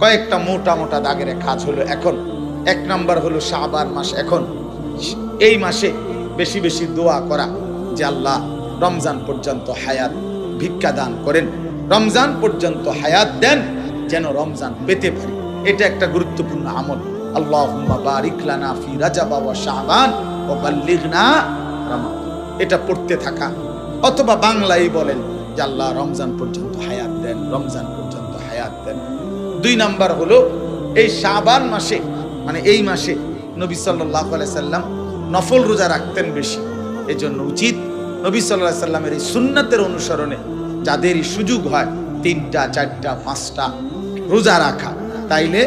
কয়েকটা মোটা মোটা দাগের কাজ হলো এখন। এক নাম্বার হলো শাবান মাস এখন। এই মাসে বেশি বেশি দোয়া করা যে আল্লাহ রমজান পর্যন্ত হায়াত ভিক্ষা দান করেন। রমজান পর্যন্ত হায়াত দেন যেন রমজান পেতে পারি। এটা একটা গুরুত্বপূর্ণ আমল। আল্লাহ বারিক ফি রাজাব ওয়া শাবান ওয়া বাল্লিগনা এটা পড়তে থাকা। অথবা বাংলায় বলেন যে আল্লাহ রমজান পর্যন্ত হায়াত দেন, রমজান দুই নাম্বার হলো এই শাবান মাসে মানে এই মাসে নবী আলাইহি সাল্লাম নফল রোজা রাখতেন বেশি। এজন্য উচিত নবী আলাইহি সাল্লামের এই সুন্নাতের অনুসরণে যাদেরই সুযোগ হয় তিনটা, চারটা, পাঁচটা রোজা রাখা। তাইলে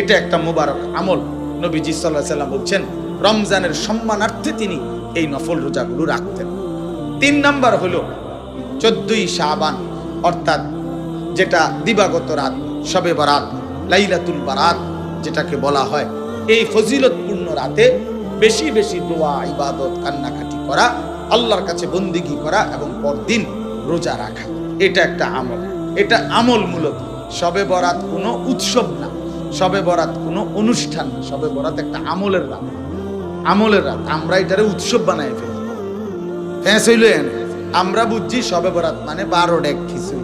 এটা একটা মোবারক আমল। নবীজি আলাইহি সাল্লাম বলছেন, রমজানের সম্মানার্থে তিনি এই নফল রোজাগুলো রাখতেন। তিন নাম্বার হলো চোদ্দই শাবান, অর্থাৎ যেটা দিবাগত রাত শবে বরাত, লাইলাতুল বারাত, যেটাকে বলা হয় এই ফজিলতপূর্ণ রাতে বেশি বেশি দোয়া, ইবাদত, কান্নাকাটি করা, আল্লাহর কাছে বন্দিগি করা এবং পরদিন রোজা রাখা। এটা একটা আমল। এটা আমল মূলত। শবে বরাত কোনো উৎসব না। শবে বরাত কোনো অনুষ্ঠান না। শবে বরাত একটা আমলের রাত। আমলের রাত। আমরা এটারে উৎসব বানাই ফেলি। হ্যাঁ শৈল আমরা বুঝছি শবে বরাত মানে বারো ডেক খিচুড়ি।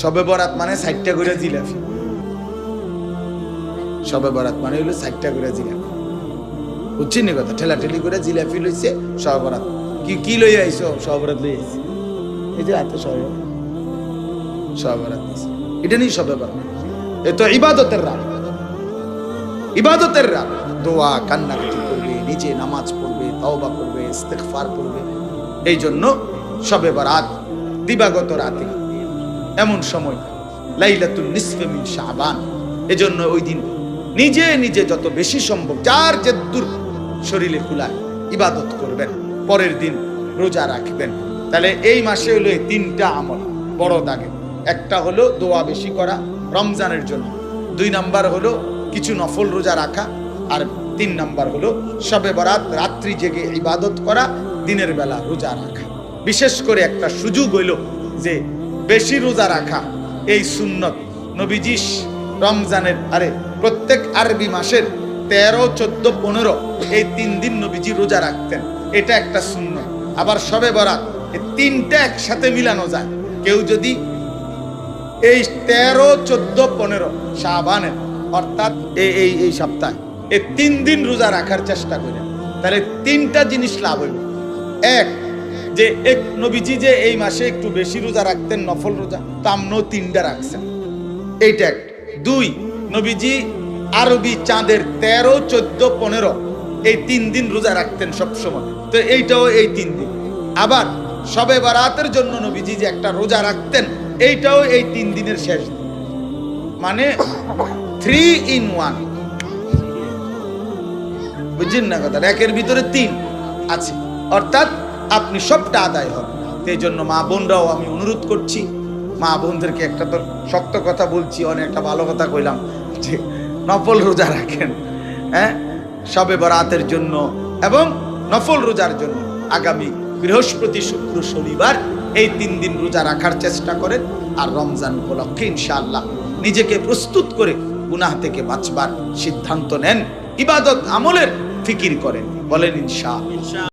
শবে বরাত মানে ষাটটা করে জিলাপি। শবে বরাত মানে হইল ষাটটা করে জিলাপি। বুঝছি নি কথা? ঠেলা ঠেলি করে জিলাপি লইছে বরাত। কি কি লই আইছো? বরাত লই আইছি। এই যে এত বরাত। শবে বরাত এটা নেই সবে বরাত। এ তো ইবাদতের রাত। ইবাদতের রাত। দোয়া, কান্নাকাটি করবে, নিজে নামাজ পড়বে, তওবা করবে, ইস্তেগফার করবে। এই জন্য শবে বরাত দিবাগত রাতে এমন সময় লাইলাতুল নিসফে মিন শাবান। এজন্য ওই দিন নিজে নিজে যত বেশি সম্ভব যার যেদুর শরীরে খুলায় ইবাদত করবেন, পরের দিন রোজা রাখবেন। তাহলে এই মাসে হলো এই তিনটা আমল, বড় দাগে। একটা হলো দোয়া বেশি করা, রমজানের জন্য। দুই নাম্বার হলো কিছু নফল রোজা রাখা, আর তিন নাম্বার হলো শবে বরাত, রাত্রি জেগে ইবাদত করা, দিনের বেলা রোজা রাখা। বিশেষ করে একটা সুযোগ হইল যে বেশি রোজা রাখা, এই সুন্নত। নবীজিস রমজানের আরে প্রত্যেক আরবি মাসের তেরো, চোদ্দ, পনেরো, এই তিন দিন নবীজি রোজা রাখতেন। এটা একটা শূন্য আবার সবে বরাত, এই তিনটা একসাথে মিলানো যায়। কেউ যদি এই তেরো, চোদ্দ, পনেরো শাহবানের অর্থাৎ এই এই এই সপ্তাহে এই তিন দিন রোজা রাখার চেষ্টা করেন তাহলে তিনটা জিনিস লাভ হইল এক যে এক নবীজি যে এই মাসে একটু বেশি রোজা রাখতেন, নফল রোজা, তো তিনটা রাখছেন। এইটা এক। দুই, নবীজি আরবি চাঁদের তেরো, চোদ্দ, পনেরো, এই তিন দিন রোজা রাখতেন সবসময়। তো এইটাও এই তিন দিন। আবার সবে বারাতের জন্য নবীজি যে একটা রোজা রাখতেন, এইটাও এই তিন দিনের শেষ দিন। মানে থ্রি ইন ওয়ান। বুঝছেন না কথা একের ভিতরে তিন আছে। অর্থাৎ আপনি সবটা আদায় হন। এই জন্য মা বোনরাও আমি অনুরোধ করছি, মা বোনদেরকে একটা তো শক্ত কথা বলছি, অনেক একটা ভালো কথা কইলাম যে নফল রোজা রাখেন হ্যাঁ? সবে বরাতের জন্য এবং নফল রোজার জন্য আগামী বৃহস্পতি, শুক্র, শনিবার এই তিন দিন রোজা রাখার চেষ্টা করেন আর রমজান উপলক্ষে ইনশাআল্লাহ নিজেকে প্রস্তুত করে গুনাহ থেকে বাঁচবার সিদ্ধান্ত নেন, ইবাদত আমলের ফিকির করেন, বলেন ইনশাআল্লাহ।